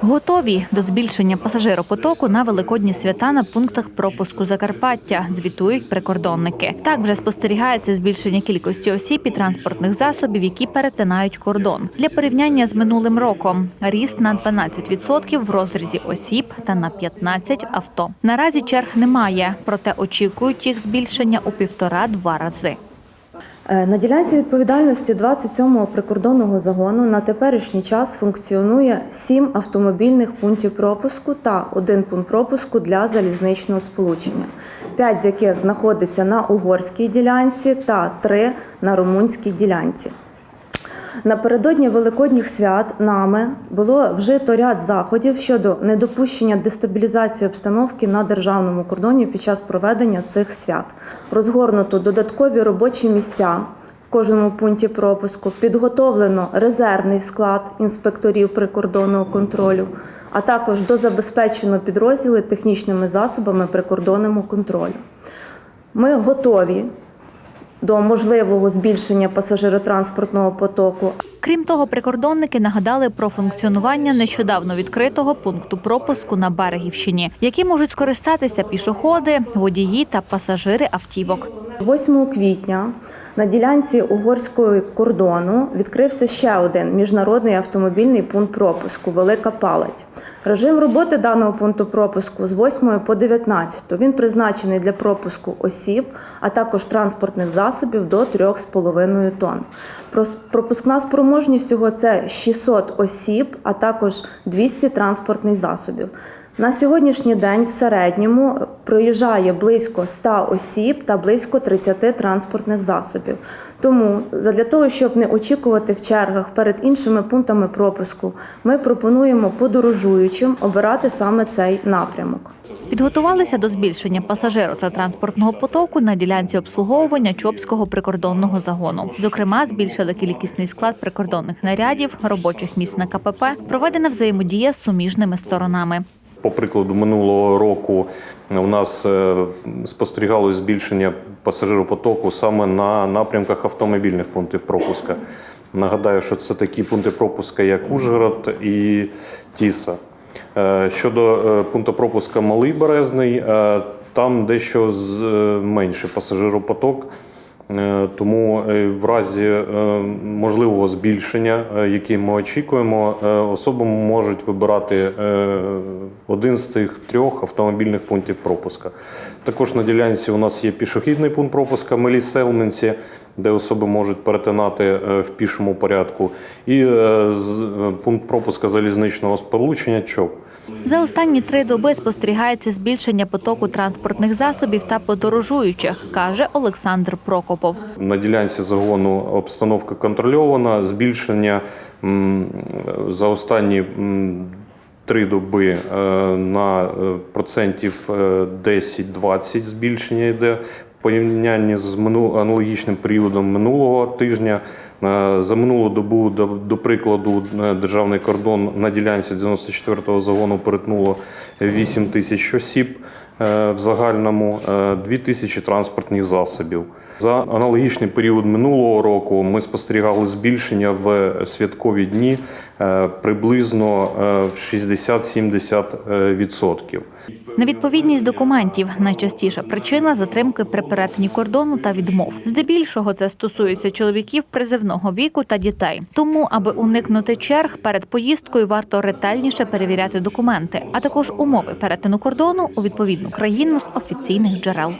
Готові до збільшення пасажиропотоку на великодні свята на пунктах пропуску Закарпаття, звітують прикордонники. Так вже спостерігається збільшення кількості осіб і транспортних засобів, які перетинають кордон. Для порівняння з минулим роком ріст на 12% в розрізі осіб та на 15% авто. Наразі черг немає, проте очікують їх збільшення у півтора-два рази. Е, На ділянці відповідальності 27-го прикордонного загону на теперішній час функціонує 7 автомобільних пунктів пропуску та один пункт пропуску для залізничного сполучення, 5 з яких знаходиться на угорській ділянці та 3 на румунській ділянці. Напередодні великодніх свят нами було вжито ряд заходів щодо недопущення дестабілізації обстановки на державному кордоні під час проведення цих свят. Розгорнуто додаткові робочі місця в кожному пункті пропуску, підготовлено резервний склад інспекторів прикордонного контролю, а також дозабезпечено підрозділи технічними засобами прикордонного контролю. Ми готові до можливого збільшення пасажиротранспортного потоку. Крім того, прикордонники нагадали про функціонування нещодавно відкритого пункту пропуску на Берегівщині, які можуть скористатися пішоходи, водії та пасажири автівок. 8 квітня на ділянці угорського кордону відкрився ще один міжнародний автомобільний пункт пропуску Велика Палать. Режим роботи даного пункту пропуску з 8 по 19. Він призначений для пропуску осіб, а також транспортних засобів до 3,5 тонн. Пропускна спроможність його це 600 осіб, а також 200 транспортних засобів. На сьогоднішній день в середньому проїжджає близько 100 осіб та близько 30 транспортних засобів. Тому для того, щоб не очікувати в чергах перед іншими пунктами пропуску, ми пропонуємо подорожуючим обирати саме цей напрямок. Підготувалися до збільшення пасажиру та транспортного потоку на ділянці обслуговування Чопського прикордонного загону. Зокрема, збільшили кількісний склад прикордонних нарядів, робочих місць на КПП, проведена взаємодія з суміжними сторонами. По прикладу минулого року у нас е, спостерігалось збільшення пасажиропотоку саме на напрямках автомобільних пунктів пропуска. Нагадаю, що це такі пункти пропуска, як Ужгород і Тіса. Е, Щодо е, пункту пропуска Малий Березний, е, там дещо е, менший пасажиропоток. Е, Тому е, в разі е, можливого збільшення, яке ми очікуємо, особи можуть вибирати один з цих трьох автомобільних пунктів пропуска. Також на ділянці у нас є пішохідний пункт пропуска Малі Селменці, де особи можуть перетинати в пішому порядку, і пункт пропуска залізничного сполучення ЧОП. За останні три доби спостерігається збільшення потоку транспортних засобів та подорожуючих, каже Олександр Прокопов. На ділянці загону обстановка контрольована. Збільшення за останні три доби е, на е, процентів е, 10-20 збільшення йде. Порівнянні з аналогічним періодом минулого тижня. Е, за минулу добу, до, прикладу, е, державний кордон на ділянці 94-го загону перетнуло 8 тисяч осіб в загальному, 2 тисячі транспортних засобів. За аналогічний період минулого року ми спостерігали збільшення в святкові дні е, приблизно е, в 60-70%. відсотків. Невідповідність документів найчастіша причина затримки при перетині кордону та відмов. Здебільшого це стосується чоловіків призивного віку та дітей. Тому, аби уникнути черг перед поїздкою, варто ретельніше перевіряти документи, а також умови перетину кордону у відповідну країну з офіційних джерел.